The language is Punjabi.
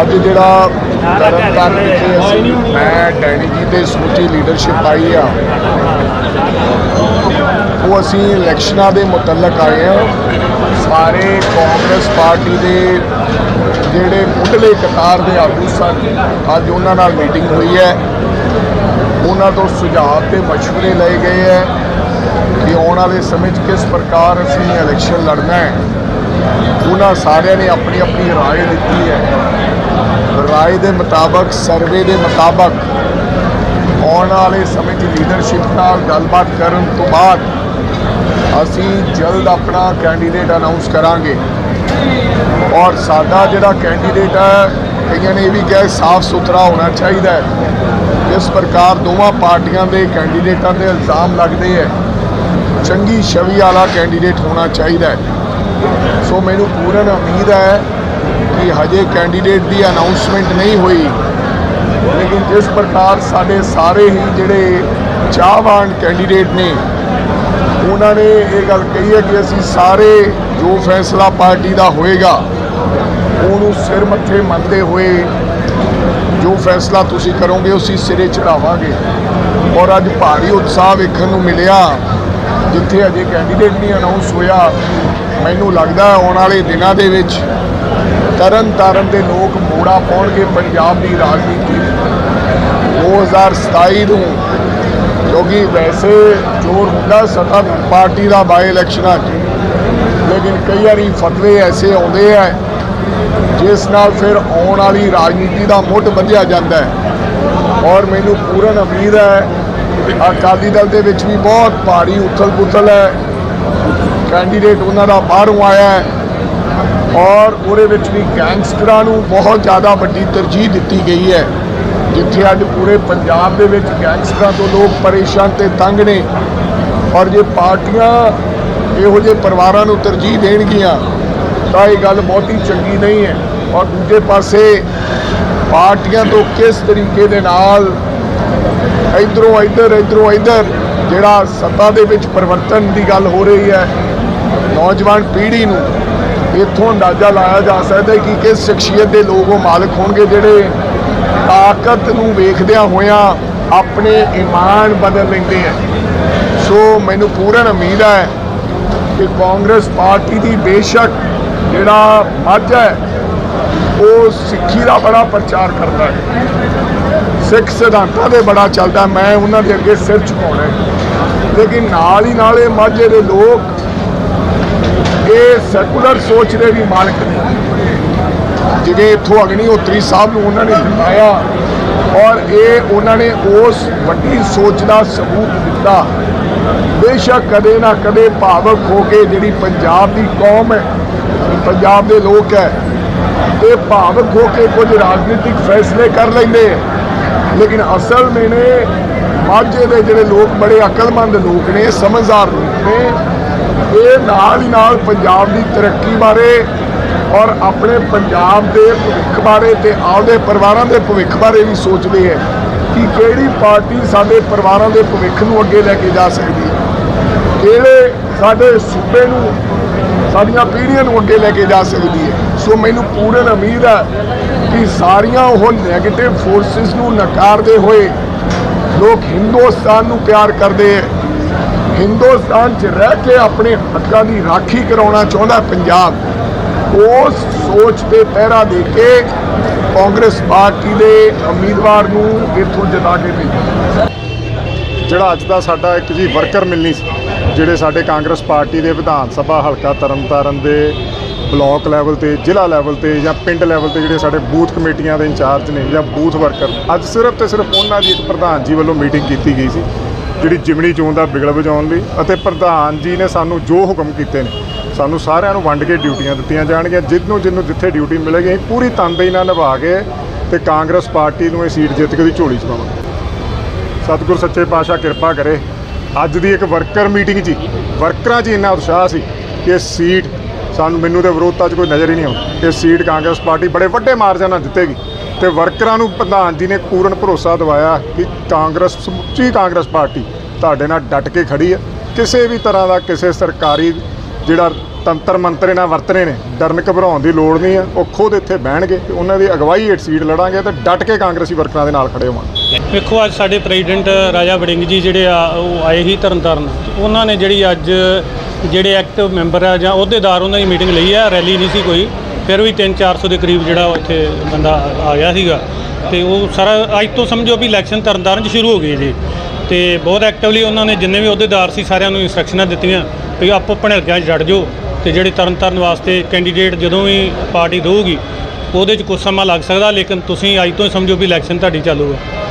ਅੱਜ ਜਿਹੜਾ ਤਰਨਤਾਰਨ ਵਿਖੇ ਅਸੀਂ ਮੈਂ ਡੈਡੀ ਜੀ ਤੇ ਸਮੁੱਚੀ ਲੀਡਰਸ਼ਿਪ ਆਈ ਆ ਉਹ ਅਸੀਂ ਇਲੈਕਸ਼ਨਾਂ ਦੇ ਮੁਤਲਕ ਆਏ ਆ ਸਾਰੇ ਕਾਂਗਰਸ ਪਾਰਟੀ ਦੇ ਜਿਹੜੇ ਮੁੱਢਲੇ ਕਤਾਰ ਦੇ ਆਗੂ ਸਨ ਅੱਜ ਉਹਨਾਂ ਨਾਲ ਮੀਟਿੰਗ ਹੋਈ ਹੈ ਉਹਨਾਂ ਤੋਂ ਸੁਝਾਅ ਤੇ مشورے ਲਏ ਗਏ ਹੈ ਕਿ ਆਉਣ ਵਾਲੇ ਸਮੇਂ 'ਚ ਕਿਸ ਪ੍ਰਕਾਰ ਅਸੀਂ ਇਲੈਕਸ਼ਨ ਲੜਨਾ ਹੈ ਉਹਨਾਂ ਸਾਰਿਆਂ ਨੇ ਆਪਣੀ ਆਪਣੀ رائے ਦਿੱਤੀ ਹੈ ਰਾਏ ਦੇ ਮੁਤਾਬਕ, ਸਰਵੇ ਦੇ ਮੁਤਾਬਕ ਆਉਣ ਵਾਲੇ ਸਮੇਂ 'ਚ ਲੀਡਰਸ਼ਿਪ ਨਾਲ ਗੱਲਬਾਤ ਕਰਨ ਤੋਂ ਬਾਅਦ ਅਸੀਂ ਜਲਦ ਆਪਣਾ ਕੈਂਡੀਡੇਟ ਅਨਾਉਂਸ ਕਰਾਂਗੇ। ਔਰ ਸਾਡਾ ਜਿਹੜਾ ਕੈਂਡੀਡੇਟ ਹੈ, ਕਈਆਂ ਨੇ ਇਹ ਵੀ ਕਿਹਾ ਸਾਫ਼ ਸੁਥਰਾ ਹੋਣਾ ਚਾਹੀਦਾ ਹੈ ਇਸ ਪ੍ਰਕਾਰ ਦੋਵਾਂ ਪਾਰਟੀਆਂ ਦੇ ਕੈਂਡੀਡੇਟਾਂ ਦੇ ਇਲਜ਼ਾਮ ਲੱਗਦੇ ਹੈ। ਚੰਗੀ ਛਵੀ ਵਾਲਾ ਕੈਂਡੀਡੇਟ ਹੋਣਾ ਚਾਹੀਦਾ ਹੈ। ਸੋ ਮੈਨੂੰ ਪੂਰਨ ਉਮੀਦ ਹੈ ਕਿ ਹਜੇ ਕੈਂਡੀਡੇਟ ਦੀ ਅਨਾਉਂਸਮੈਂਟ ਨਹੀਂ ਹੋਈ। ਲੇਕਿਨ ਜਿਸ ਪ੍ਰਕਾਰ ਸਾਡੇ ਸਾਰੇ ਹੀ ਜਿਹੜੇ ਚਾਹਵਾਨ ਕੈਂਡੀਡੇਟ ਨੇ, ਉਹਨਾਂ ਨੇ ਇਹ ਗੱਲ ਕਹੀ ਹੈ ਕਿ ਅਸੀਂ ਸਾਰੇ ਜੋ ਫੈਸਲਾ ਪਾਰਟੀ ਦਾ ਹੋਏਗਾ, ਉਹਨੂੰ ਸਿਰ ਮੱਥੇ ਮੰਨਦੇ ਹੋਏ ਜੋ ਫੈਸਲਾ ਤੁਸੀਂ ਕਰੋਗੇ, ਉਸੇ ਸਿਰੇ ਚੜਾਵਾਂਗੇ। ਔਰ ਅੱਜ ਭਾਰੀ ਉਤਸ਼ਾਹ ਵੇਖਣ ਨੂੰ ਮਿਲਿਆ, ਜਿੱਥੇ ਅਜੇ ਕੈਂਡੀਡੇਟ ਨਹੀਂ ਅਨਾਉਂਸ ਹੋਇਆ, ਮੈਨੂੰ ਲੱਗਦਾ ਆਉਣ ਵਾਲੇ ਦਿਨਾਂ ਦੇ ਵਿੱਚ ਤਰਨ ਤਾਰਨ ਦੇ ਲੋਕ ਮੋੜਾ ਪਾਉਣਗੇ ਪੰਜਾਬ ਦੀ ਰਾਜਨੀਤੀ 2027 ਨੂੰ, ਕਿਉਂਕਿ ਵੈਸੇ ਜੋਰ ਹੁੰਦਾ ਸੱਤਾ ਪਾਰਟੀ ਦਾ ਬਾਈ ਇਲੈਕਸ਼ਨਾਂ 'ਚ ਲੇਕਿਨ ਕਈ ਵਾਰੀ ਫਤਵੇ ਐਸੇ ਆਉਂਦੇ ਆ, ਜਿਸ ਨਾਲ ਫਿਰ ਆਉਣ ਵਾਲੀ ਰਾਜਨੀਤੀ ਦਾ ਮੁੱਢ ਬੰਧਿਆ ਜਾਂਦਾ ਹੈ। ਔਰ ਮੈਨੂੰ ਪੂਰਨ ਉਮੀਦ ਹੈ, ਅਕਾਲੀ ਦਲ ਦੇ ਵਿੱਚ ਵੀ ਬਹੁਤ ਭਾਰੀ ਉਥਲ-ਪੁਥਲ ਹੈ। ਕੈਂਡੀਡੇਟ ਉਹਨਾਂ ਦਾ ਬਾਹਰੋਂ ਆਇਆ ਹੈ। ਔਰ ਉਹਦੇ ਵਿੱਚ ਵੀ ਗੈਂਗਸਟਰਾਂ ਨੂੰ ਬਹੁਤ ਜ਼ਿਆਦਾ ਵੱਡੀ ਤਰਜੀਹ ਦਿੱਤੀ ਗਈ ਹੈ। ਜਿੱਥੇ ਅੱਜ ਪੂਰੇ ਪੰਜਾਬ ਦੇ ਵਿੱਚ ਗੈਂਗਸਟਰਾਂ ਤੋਂ ਲੋਕ ਪਰੇਸ਼ਾਨ ਤੇ ਤੰਗ ਨੇ। ਔਰ ਜੇ ਪਾਰਟੀਆਂ ਇਹੋ ਜਿਹੇ ਪਰਿਵਾਰਾਂ ਨੂੰ ਤਰਜੀਹ ਦੇਣਗੀਆਂ, ਤਾਂ ਇਹ ਗੱਲ ਬਹੁਤੀ ਚੰਗੀ ਨਹੀਂ ਹੈ। ਔਰ ਦੂਜੇ ਪਾਸੇ ਪਾਰਟੀਆਂ ਤੋਂ ਕਿਸ ਤਰੀਕੇ ਦੇ ਨਾਲ ਇਧਰੋਂ ਇਧਰ ਇਧਰੋਂ ਇਧਰ ਜਿਹੜਾ ਸੱਤਾ ਦੇ ਵਿੱਚ ਪਰਿਵਰਤਨ ਦੀ ਗੱਲ ਹੋ ਰਹੀ ਹੈ, ਨੌਜਵਾਨ ਪੀੜ੍ਹੀ ਨੂੰ ਇੱਥੋਂ ਅੰਦਾਜ਼ਾ ਲਾਇਆ ਜਾ ਸਕਦਾ ਹੈ ਕਿ ਕਿਸ ਸ਼ਖਸੀਅਤ ਦੇ ਲੋਕ ਉਹ ਮਾਲਕ ਹੋਣਗੇ ਜਿਹੜੇ ਤਾਕਤ ਨੂੰ ਵੇਖਦਿਆਂ ਹੋਇਆਂ ਆਪਣੇ ਈਮਾਨ ਬਦਲ ਲੈਂਦੇ ਹੈ ਸੋ ਮੈਨੂੰ ਪੂਰਨ ਉਮੀਦ ਹੈ ਕਿ ਕਾਂਗਰਸ ਪਾਰਟੀ ਦੀ ਬੇਸ਼ੱਕ ਜਿਹੜਾ ਮੱਝ ਹੈ, ਉਹ ਸਿੱਖੀ ਦਾ ਬੜਾ ਪ੍ਰਚਾਰ ਕਰਦਾ ਹੈ। ਸਿੱਖ ਸਿਧਾਂਤਾਂ ਦੇ ਬੜਾ ਚੱਲਦਾ ਮੈਂ ਉਹਨਾਂ ਦੇ ਅੱਗੇ ਸਿਰ ਝੁਕਾਉਣਾ ਲੇਕਿਨ ਨਾਲ ਹੀ ਨਾਲ ਇਹ ਮਾਝੇ ਦੇ ਲੋਕ ਇਹ ਸੈਕੂਲਰ ਸੋਚ ਦੇ ਵੀ ਮਾਲਕ ਨੇ। ਜਿਵੇਂ ਇੱਥੋਂ ਅਗਨੀਹੋਤਰੀ ਸਾਹਿਬ ਨੂੰ ਉਹਨਾਂ ਨੇ ਜਿਤਾਇਆ ਔਰ ਇਹ ਉਹਨਾਂ ਨੇ ਉਸ ਵੱਡੀ ਸੋਚ ਦਾ ਸਬੂਤ ਦਿੱਤਾ। ਬੇਸ਼ੱਕ ਕਦੇ ਨਾ ਕਦੇ ਭਾਵਕ ਹੋ ਕੇ ਜਿਹੜੀ ਪੰਜਾਬ ਦੀ ਕੌਮ ਹੈ, ਪੰਜਾਬ ਦੇ ਲੋਕ ਹੈ, ਇਹ ਭਾਵਕ ਹੋ ਕੇ ਕੁਝ ਰਾਜਨੀਤਿਕ ਫੈਸਲੇ ਕਰ ਲੈਂਦੇ ਹੈ। ਲੇਕਿਨ ਅਸਲ ਮੈਨੇ ਮਾਝੇ ਦੇ ਜਿਹੜੇ ਲੋਕ ਬੜੇ ਅਕਲਮੰਦ ਲੋਕ ਨੇ, ਸਮਝਦਾਰ ਲੋਕ ਨੇ ਇਹ ਨਾਲ ਹੀ ਨਾਲ ਪੰਜਾਬ ਦੀ ਤਰੱਕੀ ਬਾਰੇ ਔਰ ਆਪਣੇ ਪੰਜਾਬ ਦੇ ਭਵਿੱਖ ਬਾਰੇ ਤੇ ਆਪਦੇ ਪਰਿਵਾਰਾਂ ਦੇ ਭਵਿੱਖ ਬਾਰੇ ਵੀ ਸੋਚਦੇ ਹੈ ਕਿ ਕਿਹੜੀ ਪਾਰਟੀ ਸਾਡੇ ਪਰਿਵਾਰਾਂ ਦੇ ਭਵਿੱਖ ਨੂੰ ਅੱਗੇ ਲੈ ਕੇ ਜਾ ਸਕਦੀ ਹੈ। ਕਿਹੜੇ ਸਾਡੇ ਸੂਬੇ ਨੂੰ, ਸਾਡੀਆਂ ਪੀੜ੍ਹੀਆਂ ਨੂੰ ਅੱਗੇ ਲੈ ਕੇ ਜਾ ਸਕਦੀ ਹੈ। ਸੋ ਮੈਨੂੰ ਪੂਰਨ ਉਮੀਦ ਹੈ ਕਿ ਸਾਰੀਆਂ ਉਹ 네ਗੇਟਿਵ ਫੋਰਸਿਸ ਨੂੰ ਨਕਾਰਦੇ ਹੋਏ ਲੋਕ ਹਿੰਦੁਸਤਾਨ ਨੂੰ ਪਿਆਰ ਕਰਦੇ ਹੈ। ਹਿੰਦੁਸਤਾਨ 'ਚ ਰਹਿ ਕੇ ਆਪਣੇ ਹੱਕਾਂ ਦੀ ਰਾਖੀ ਕਰਾਉਣਾ ਚਾਹੁੰਦਾ ਪੰਜਾਬ, ਉਸ ਸੋਚ ਤੇ ਪਹਿਰਾ ਦੇ ਕੇ ਕਾਂਗਰਸ ਪਾਰਟੀ ਦੇ ਉਮੀਦਵਾਰ ਨੂੰ ਇੱਥੋਂ ਜਿਤਾ ਕੇ ਭੇਜਿਆ। ਜਿਹੜਾ ਅੱਜ ਦਾ ਸਾਡਾ ਇੱਕ ਜੀ ਵਰਕਰ ਮਿਲਣੀ ਸੀ, ਜਿਹੜੇ ਸਾਡੇ ਕਾਂਗਰਸ ਪਾਰਟੀ ਦੇ ਵਿਧਾਨ ਸਭਾ ਹਲਕਾ ਤਰਨਤਾਰਨ ਦੇ ਬਲਾਕ ਲੈਵਲ ਤੇ, ਜ਼ਿਲ੍ਹਾ ਲੈਵਲ ਤੇ ਜਾਂ ਪਿੰਡ ਲੈਵਲ ਤੇ ਜਿਹੜੇ ਸਾਡੇ ਬੂਥ ਕਮੇਟੀਆਂ ਦੇ ਇੰਚਾਰਜ ਨੇ ਜਾਂ ਬੂਥ ਵਰਕਰ, ਅੱਜ ਸਿਰਫ ਤੇ ਸਿਰਫ ਉਹਨਾਂ ਦੀ ਇੱਕ ਪ੍ਰਧਾਨ ਜੀ ਵੱਲੋਂ ਮੀਟਿੰਗ ਕੀਤੀ ਗਈ ਸੀ। ਜਿਹੜੀ ਜਿਮਣੀ ਚੋਣ ਦਾ ਬਿਗਲ ਵਜਾਉਣ ਲਈ ਅਤੇ ਪ੍ਰਧਾਨ ਜੀ ਨੇ ਸਾਨੂੰ ਜੋ ਹੁਕਮ ਕੀਤੇ ਨੇ, ਸਾਨੂੰ ਸਾਰਿਆਂ ਨੂੰ ਵੰਡ ਕੇ ਡਿਊਟੀਆਂ ਦਿੱਤੀਆਂ ਜਾਣਗੀਆਂ ਜਿਹਨੂੰ ਜਿਹਨੂੰ ਜਿੱਥੇ ਡਿਊਟੀ ਮਿਲੇਗੀ, ਅਸੀਂ ਪੂਰੀ ਤਨਦੇਹੀ ਨਾਲ ਨਿਭਾ ਕੇ ਤੇ ਕਾਂਗਰਸ ਪਾਰਟੀ ਨੂੰ ਇਹ ਸੀਟ ਜਿੱਤ ਕੇ ਦੀ ਝੋਲੀ 'ਚ ਪਾਵਾਂਗੇ। ਸਤਿਗੁਰ ਸੱਚੇ ਪਾਤਸ਼ਾਹ ਕਿਰਪਾ ਕਰੇ, ਅੱਜ ਦੀ ਇੱਕ ਵਰਕਰ ਮੀਟਿੰਗ 'ਚ ਵਰਕਰਾਂ 'ਚ ਇੰਨਾ ਉਤਸ਼ਾਹ ਸੀ ਕਿ ਇਹ ਸੀਟ ਸਾਨੂੰ ਮੈਨੂੰ ਤੇ ਵਿਰੋਧਤਾ 'ਚ ਕੋਈ ਨਜ਼ਰ ਹੀ ਨਹੀਂ ਆਉਂਦੀ। ਇਹ ਸੀਟ ਕਾਂਗਰਸ ਪਾਰਟੀ ਬੜੇ ਵੱਡੇ ਮਾਰਜਨ ਨਾਲ ਜਿੱਤੇਗੀ। ਤੇ ਵਰਕਰਾਂ ਨੂੰ ਪ੍ਰਧਾਨ ਜੀ ਨੇ ਪੂਰਨ ਭਰੋਸਾ ਦਿਵਾਇਆ ਕਿ ਕਾਂਗਰਸ, ਸਮੁੱਚੀ ਕਾਂਗਰਸ ਪਾਰਟੀ ਤੁਹਾਡੇ ਨਾਲ ਡਟ ਕੇ ਖੜੀ ਹੈ। ਕਿਸੇ ਵੀ ਤਰ੍ਹਾਂ ਦਾ ਕਿਸੇ ਸਰਕਾਰੀ ਜਿਹੜਾ ਤੰਤਰ ਮੰਤਰ ਇਹਨਾਂ ਵਰਤਨੇ ਨੇ, ਡਰਨ ਘਬਰਾਉਣ ਦੀ ਲੋੜ ਨਹੀਂ ਆ ਉਹ ਖੁਦ ਇੱਥੇ ਬਹਿਣਗੇ ਤੇ ਉਹਨਾਂ ਦੀ ਅਗਵਾਈ ਹੇਠ ਸੀਟ ਲੜਾਂਗੇ ਤੇ ਡਟ ਕੇ ਕਾਂਗਰਸੀ ਵਰਕਰਾਂ ਦੇ ਨਾਲ ਖੜੇ ਹੋਵਾਂਗੇ। ਵੇਖੋ, ਅੱਜ ਸਾਡੇ ਪ੍ਰੈਜ਼ੀਡੈਂਟ ਰਾਜਾ ਵੜਿੰਗ ਜੀ ਜਿਹੜੇ ਆ, ਉਹ ਆਏ ਹੀ ਤਰਨਤਾਰਨ। ਤੇ ਉਹਨਾਂ ਨੇ ਜਿਹੜੀ ਅੱਜ ਜਿਹੜੇ ਐਕਟਿਵ ਮੈਂਬਰ ਆ ਜਾਂ ਅਹੁਦੇਦਾਰ, ਉਹਨਾਂ ਦੀ ਮੀਟਿੰਗ ਲਈ ਆ ਰੈਲੀ ਨਹੀਂ ਸੀ ਕੋਈ। ਫਿਰ ਵੀ 3-400 ਦੇ ਕਰੀਬ ਜਿਹੜਾ ਉੱਥੇ ਬੰਦਾ ਆ ਗਿਆ ਸੀਗਾ। ਤੇ ਉਹ ਸਾਰਾ ਅੱਜ ਤੋਂ ਸਮਝੋ ਵੀ ਇਲੈਕਸ਼ਨ ਤਰਨਤਾਰਨ 'ਚ ਸ਼ੁਰੂ ਹੋ ਗਈ ਜੀ। ਤੇ ਬਹੁਤ ਐਕਟਿਵਲੀ ਉਹਨਾਂ ਨੇ ਜਿੰਨੇ ਵੀ ਅਹੁਦੇਦਾਰ ਸੀ ਸਾਰਿਆਂ ਨੂੰ ਇਨਸਟਰਕਸ਼ਨਾਂ ਦਿੱਤੀਆਂ ਵੀ ਆਪੋ ਆਪਣੇ ਹਲਕਿਆਂ 'ਚ ਜੜ ਜਾਓ ਤੇ ਜਿਹੜੇ ਤਰਨਤਾਰਨ ਵਾਸਤੇ ਕੈਂਡੀਡੇਟ ਜਦੋਂ ਵੀ ਪਾਰਟੀ ਦੇਊਗੀ, ਉਹਦੇ 'ਚ ਕੁਝ ਸਮਾਂ ਲੱਗ ਸਕਦਾ, ਲੇਕਿਨ ਤੁਸੀਂ ਅੱਜ ਤੋਂ ਹੀ ਸਮਝੋ ਵੀ ਇਲੈਕਸ਼ਨ ਤੁਹਾਡੀ ਚਾਲੂ ਹੈ।